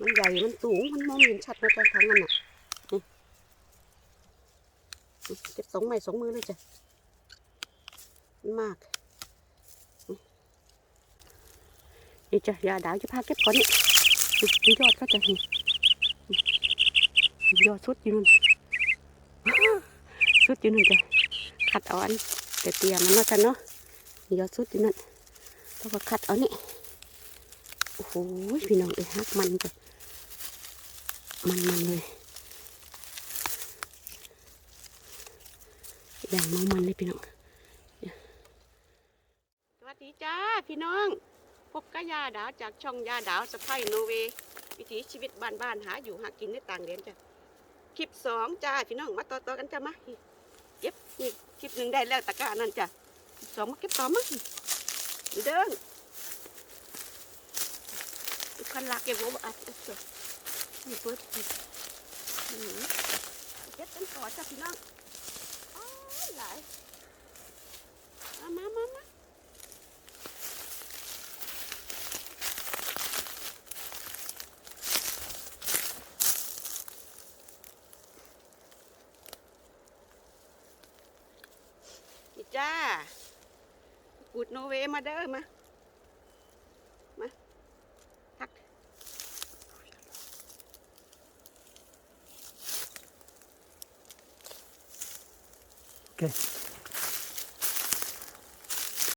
มันใหญ่ มันสูง มันมองเห็นชัดนะจ๊ะทางนั้นน่ะนี่เก็บสองไม้สองมือเลยจ้ะมันมาก นี่จ้ะยาดาวจะพาเก็บก่อนนี่นี่ยอดก็จะนี่ยอดสุดอยู่นู่นสุดอยู่นู่นจ้ะคัดเอาอันแต่เตียมันเนาจ้ะเนาะยอดสุดอยู่นั่นแล้วก็คัดเอานี่โอ้โหพี่น้องเอ้ฮักมันจ้ะ มันมันเลย อย่างมันมันเลยพี่น้องสวัสดีจ้าพี่น้อง พบกับยาดาวจากช่องยาดาวสะพายโนเววิถีชีวิตบ้านๆหาอยู่หากินในต่างแดนจ้ะคลิปสองจ้าพี่น้องมาต่อๆกันจ้ะมาเก็บนี่คลิปหนึ่งได้แล้วตะกร้านั่นจ้ะสองมาเก็บต่อมาเดินคันลากเก็บไว้อัดเส มีเปิดอืมเก็บกันต่อจ้ะพี่น้องอ้ยหลายมามามามานี่จ้ากูดโนเวมาเด้อมา ทัก โอเค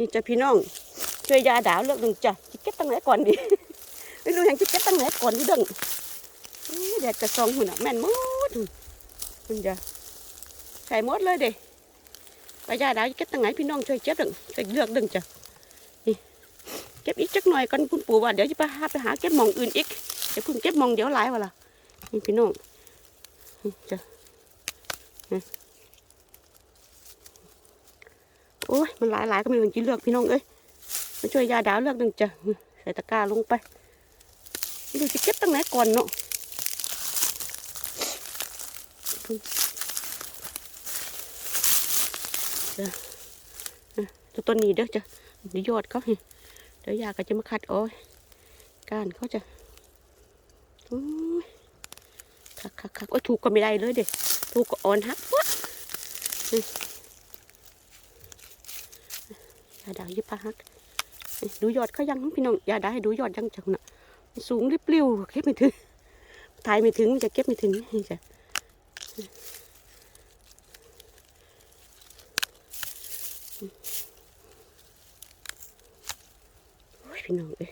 นี่จ้ะพี่น้องช่วยยาดาวเลือกหนึ่งจ้ะจะเก็บตั้งไหนก่อนดีไม่รู้ยังจะเก็บตั้งไหนก่อนดีเดังเอ๊ะอยากจะซองหุ่นอะแม่นมดหุ่นจ้ะใส่หมดเลยเด้ไปยาดาวจะเก็บตั้งไหนพี่น้องช่วยเก็บดึงช่วยเลือกดึงจ้ะนี่เก็บอีกจักหน่อยก่อนคุณปู่ว่าเดี๋ยวจะไปหาไปหาเก็บมองอื่นอีกเดี๋ยวเพิ่งเก็บมองเดี๋ยวหลายวะล่ะนี่พี่น้องจ้ะนี่ โอ้ยมันหลายหลายๆก็ม่รู้จะเลือกพี่น้องเอ้ยมาช่วยยาดาวเลือกดึงจ้ะใส่ตะกร้าลงไปไม่รู้จะเก็บตั้งไหนก่อนเนาะตัวต้นนี้เด้อจ้ะเดี๋ยวยอดเขาเห็นเดี๋ยวยาก็จะมาคัดโอ้ยก้านเขาจะคักคักคักโอ้ยถูกก็ไม่ได้เลยเด็ถูกก็อ่อนฮักวะนี่ยาดาวยิบปาฮักดูยอดเขายังพี่น้องยาดาให้ดูยอดยังจังนะสูงริบเปรี้ยวเก็บไม่ถึงถ่ายไม่ถึงมันจะเก็บไม่ถึงจ้ะพี่น้องเอ้ย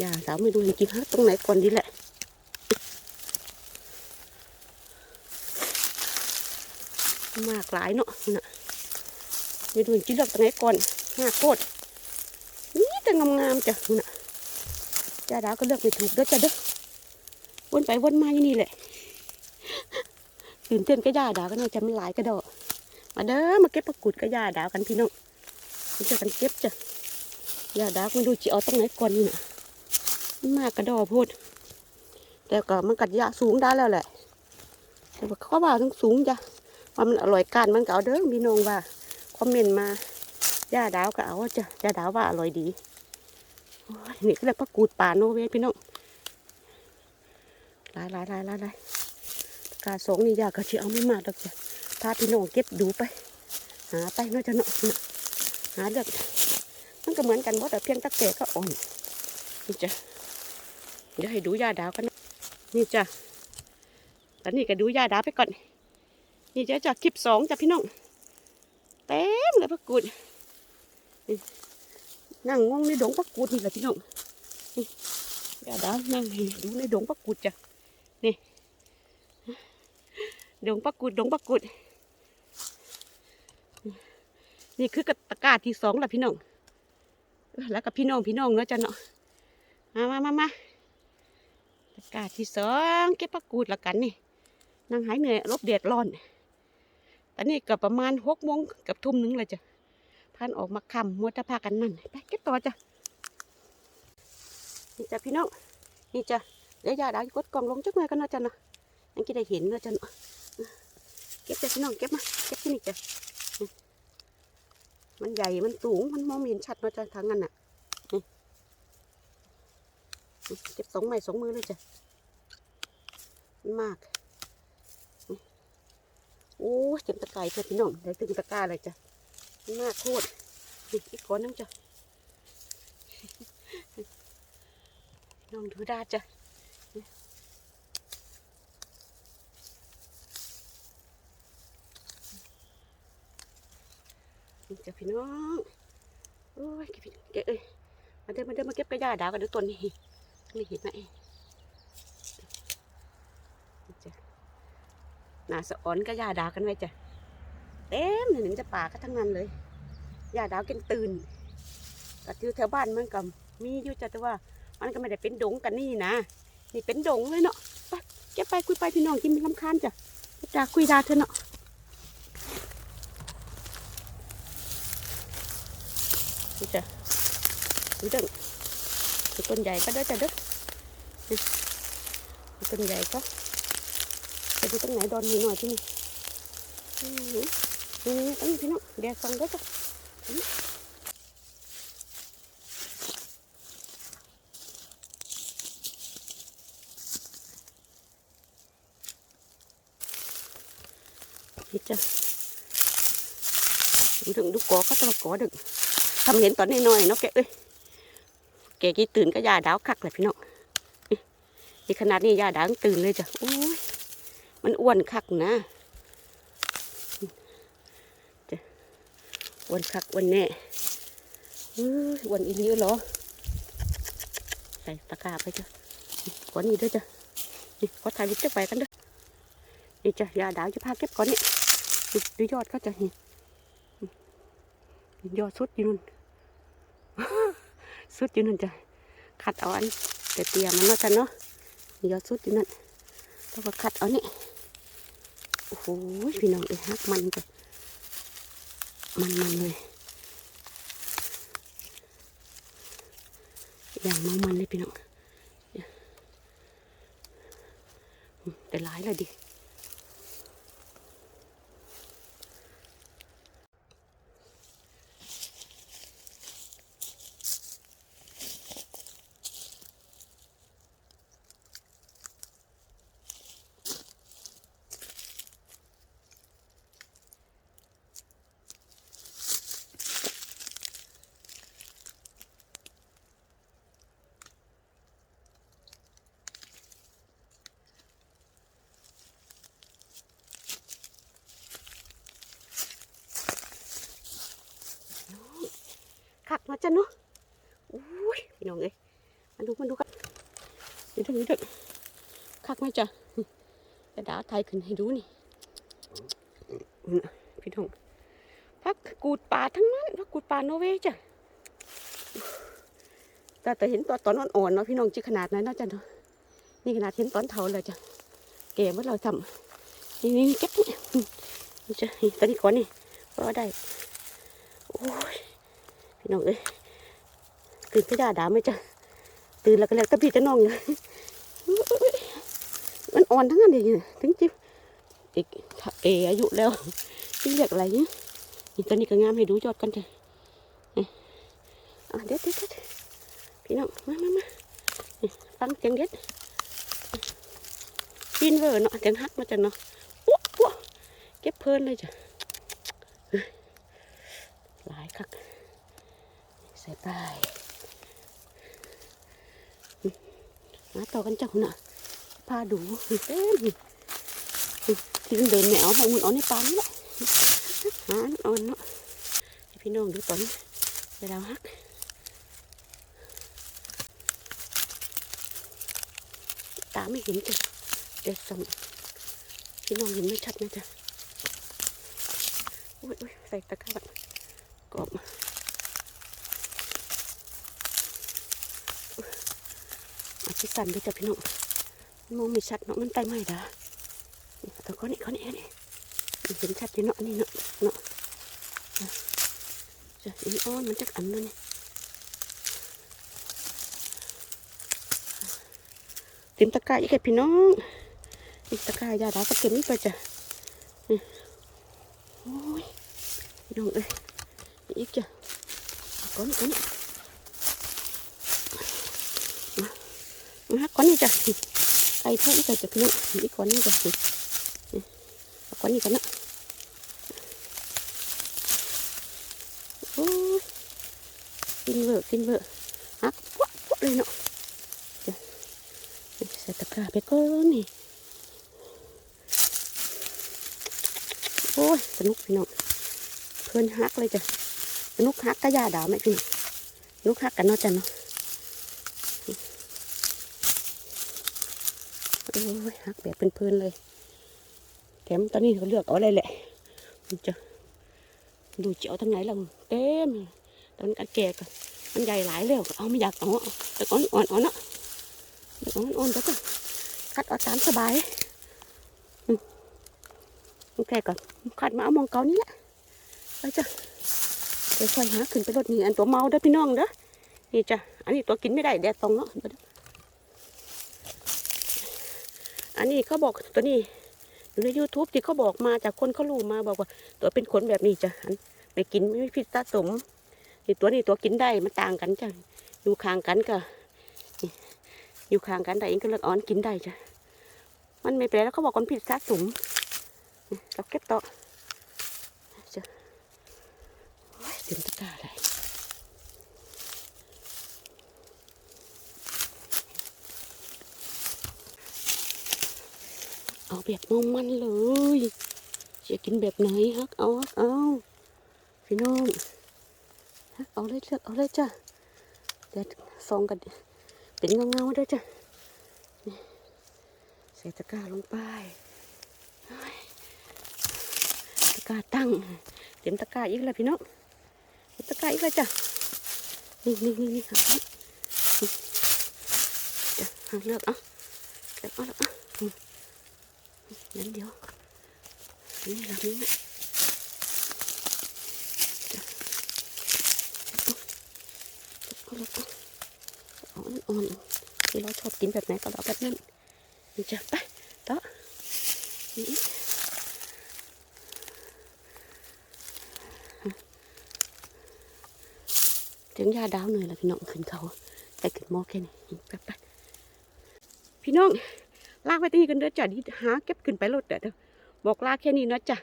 ยาสาวไม่ดูจริงๆฮะตรงไหนก่อนดีแหละมากหลายเนาะนะไม่ดูจริงๆเลือกตรงไหนก่อน มากโคตรนี่แต่งามๆจ้ะน่ะยาดาวก็เลือกไม่ถูกเด้อจ้ะเด้อวนไปวนมาอยู่นี่แหละตื่นเต้นก็ยาดาวกันเนาจะมันหลายกระดอกมาเด้อมาเก็บผักกุดก็ยาดาวกันพี่น้องมาเจอกันเก็บจ้ะยาดาวไม่รู้จะเอาตรงไหนก่อนนี่นะมากกระดอพูดแต่ก็มันกัดยาสูงได้แล้วแหละแต่ว่าเขาว่าต้งสูงจ้ะว่ามันอร่อยการมันเก็เอาเด้อพี่น้องว่าคอมเมนต์มา ยาดาวก็เอาจ้ะยาดาวว่าอร่อยดียนี่ก็เรียกว่ากูดป่าโนเวทพี่น้องหลายหลายหลายหลายหลายกาสองนี่ยาก็จะเอาไม่มากหรอกจ้ะพาพี่น้องเก็บดูไป หาไปเนาจะเนาะหาเลือกมันก็เหมือนกันหมดแต่เพียงตะแก่ก็อ่อนนี่จ้ะเดี๋ยวให้ดูยาดาวกันนี่จ้ะตอนนี้ก็ดูยาดาวไปก่อน นี่จ้ะจากคลิปสองจ้ะพี่น้องเต็มเลยพักกูด นั่งงงในดงพักกูดนี่แหละพี่น้องนี่าดาวนั่งดูในดงพักกูดจ้ะนี่ดงพักกูดดงพักกูดนี่คือกระตะกาที่สองละพี่น้องแล้วกับพี่น้องพี่น้องเนาะจ้ะเนาะมามามามาตะกาที่สองเก็บผักกูดละกันนี่นั่งหายเหนื่อยรบเดดร้อนตอนนี้ก็ประมาณหกโมงเกับทุ่มหนึงเลยจ้ะ พันออกมาคำมัวแตะพากันนั่นไปเก็บต่อจ้ะนี่จ้ะพี่น้องนี่จ้ะเดี๋ยวยาดาวกดกล่องลงจักหน่อยกันนาะจ้ะเนาะยังจะได้เห็นนะจ้ะเนาะเก็บจ้ะพี่น้องเก็บมาเก็บที่นี่จ้ะมันใหญ่มันสูงมันมองไม่เห็นชัดนาะจ้ะทางนั้นน่ะเก็บสองไม้สองมือเลยจ้ะมากโอ้เจ็บตะไคร้เพื่อนพี่น้องได้ตึงตะกร้าเลยจ้ะ มากโคตรอีกก้อนนึงจ้ะน้องดูดาจ้ะจ้ะพี่น้องโอ้ยเก็บเก็บเอ้ยมาเดินมาเดินมาเก็บกระยาดาวกันดูต้นนี่นี่เห็นไหมนี่จ้ะหนาสะอ่อนกระยาดาวกันไว้จ้ะเต็มหนึ่งจะป่าก็ทั้งนั้นเลย ยาดาวกินตื่นก็อยู่แถวบ้านมันก็มีอยู่จ้ะแต่ว่า มันก็ไม่ได้เป็นดงกันนี่นะนี่เป็นดงเลยเนาะไปเก็บไปคุยไปพี่น้องกินมันลำคาญจ้ะดาคุยดาเถอเนาะนี่จ้ะนี่เด้งนี่ต้นใหญ่ก็เด้จ้ะเด้อนี่นี่ต้นใหญ่ก็จะดูตรงไหนดอนมีหน่อยที่นี่อืมนี่นี่อันนี้พี่น้องเดี๋ยวฟังเด้อ จ้ะนี่จ้ะดึงดูกอก็ต้องกอดึงทำเห็นตอนนี้หน่อยเนาะแกเอ้ยแกกี่ตื่นก็ยาดาวคักเลยพี่น้องนี่ขนาดนี้ยาดาวตื่นเลยจ้ะโอ้ยมันอ้วนคักนะ วนคักอ้วนแน่เอ้ยอ้วนอีหลีเหรอ ใส่ตะกร้าไปจ้ะก้อนนี้ด้วยจ้ะนี่ขอถ่ายวิดีโอไปกันเด้อนี่จ้ะยาดาวจะพาเก็บก่อนนี่ดูยอดก็จะเห็นยอดสุดอยู่นู่นสุดอยู่นู่นจ้ะขัดเอาอันแต่เตียมันเนาะจ้ะเนาะยอดสุดอยู่นั่นแล้วก็ขัดเอานี่โอ้โหพี่น้องเอ้ฮักมันจ้ะ มันมันเลย อย่างมามันเลยพี่น้องแต่หลายเลยดิ จ้ะเนาะอุ้ยพี่น้องเอ้ยมาดูมาดูกันนี่ดูนี่ดูคักไหมจ้ะจะดาไทยขึ้นให้ดูนี่พี่น้องพักกูดป่าทั้งนั้นพักกูดป่าโนเวจ้ะแต่แต่เห็นตอนตอนอ่อนๆเนาะพี่น้องจีขนาดนั้นนาะจ้ะเนาะนี่ขนาดเห็นตอนเท่าเลยจ้ะแก่เมื่อเราทำนี่นี่เก็บนี่จ้ะตอนนี้ก่อนนี่ก็ได้โอ้ย น้องเอ้ยตื่นพี่ดาดาไหมจ๊ะตื่นแล้วก็แล้วตะพี่จะน้องอยู่มันอ่อนทั้งนั้นเลยเนี่ยถึงจิ๊บอีกเออายุแล้วที่เรียกอะไรเนี่ยนี่ตอนนี้ก็งามให้ดูยอดกันจ้ะนี่อะเด็ดเด็ดเด็ดพี่น้องมามามาฟังเสียงเด็ดกินเวอร์เนาะเสียงฮักมาจ้ะเนาะปุ๊บปุ๊บเก็บเพลินเลยจ้ะหลายคัก ใส่ไปมาต่อกันจ้าคุณน่ะพาดูเต้นที่เดินแมวบางมันเอาในปานนี่แหละหาเอาเนาะพี่น้องดูตอนเวลาฮักตาไม่เห็นจ้ะเด็ดส่องพี่น้องเห็นไม่ชัดนะจ๊ะอุ้ยอุ้ยใส่ตะกร้าก่อนกรอบ มาอาชิสันไปจ้ะพี่น้องมองไม่ชัดเนาะมันไตไหม้ดานี่ตัวก้อนนี้ก้อนนี้นี่เห็นชัดอยู่เนาะนี่เนาะเนาะอะจะอีอ้อนมันจะอันนั่นนี่เต็มตะกร้าอีกแค่พี่น้องนี่ตะกร้ายาดาก็เต็มนี่ไปจ้ะนี่โอ้ยพี่น้องเอ้ยอีกจ้ะก้อนนี้ก้อนนี้ มาก่อนนี่จ้ะไก่แท้นี่ก็จะพี่น้องอีกคนนี่ก็นี่นี่เอาคนนี้กันเนาะโอ้ยกินเวอร์กินเวอร์ฮักปุ๊บปุ๊บเลยเนาะเดี๋ยวใส่ตะกร้าไปก่อนนี่โอ้ยสนุกพี่น้องเพื่อนฮักเลยจ้ะนุกฮักกะยาดาวไหมพี่น้องสนุกฮักกันเนาะจ้ะเนาะ โอ้ยหักแบบเพลินๆเลย แถมตอนนี้เขาเลือกเอาอะไรแหละจะดูเจียวทั้งไหนแล้วเต็มตอนกันแก่ก็มันใหญ่หลายแล้วเอาไม่อยากเอาแต่อ่อนอ่อนอ่อนเนาะแต่อ่อนอ่อนแล้วก็คัดเอาตามสบายอืมโอเคก่อนคัดมาเอามองเกานี่แหละไปจ้ะค่อยหาขึ้นไปรถนี่อันตัวเมาเด้อพี่น้องเด้อนี่จ้ะอันนี้ตัวกินไม่ได้แดดตรงเนาะ อันนี้เขาบอกตัวนี้อยู่ใน YouTube ที่เขาบอกมาจากคนเขารู้มาบอกว่า ตัวเป็นขนแบบนี้จ้ะอันไม่กินไม่พิษสะสมนี่ตัวนี้ตัวกินได้มันต่างกันจ้ะอยู่ข้างกันก็อยู่ข้างกันแต่เองก็เลือกอ่อนกินได้จ้ะมันไม่เป็นไรแล้วเขาบอกว่ามันพิษสะสมเราเก็บต่อจ้ะเต็มตะกร้าเลย เอาแบบมองมันเลยจะกินแบบไหนฮักเอาฮักเอาพี่น้องฮักเอาเลยเลือกเอาเลยจ้ะเดี๋ยวซองกันเป็นเงาเงาๆด้วยจ้ะนี่ใส่ตะกร้าลงไปตะกร้าตั้งเต็มตะกร้าอีกแล้วพี่น้องตะกร้าอีกแล้วจ้ะนี่นี่นี่นี่หักเอานี่จ้ะหักเลือกเอาเลือกเอาลือกเอา อืมงั้นเดี๋ยวนี่เรานี้นะจ้ะเอาเลือกเอาเอาอ่อนๆที่เราชอ บกินแบบไหนก็เอาแบบนั้นนี่จ้ะไปต่อนี่อีกถึงยาดาวเหนื่อยแล้งนี้กไปตีกันเด้อจ้ะดีหาเก็บขึ้นไปรถเด้อบอกลาแค่นี้นะจ้ะ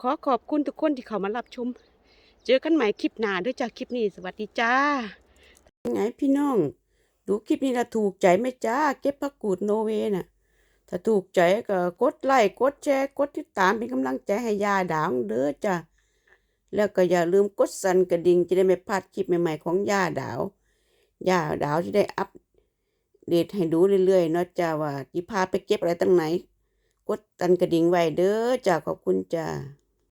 ขอขอบคุณทุกคนที่เข้ามารับชม เจอกันใหม่คลิปหน้าเด้อจ้ะคลิปนี้สวัสดีจ้าไงพี่น้อง ดูคลิปนี้ละถูกใจไหมจ้าเก็บผักกูดโนเวน่ะ ถ้าถูกใจก็กดไลค์กดแชร์กดติดตามเป็นกำลังใจให้ยาดาวเด้อจ้ะแล้วก็อย่าลืมกดสั่นกระดิ่งจะได้ไม่พลาดคลิปใหม่ๆของย่าดาว ย่าดาวจะได้อัป เดตให้ดูเรื่อยๆเนาะจ้าว่าจิพาไปเก็บอะไรตั้งไหน กดตันกระดิ่งไว้เด้อจ้าขอบคุณจ้า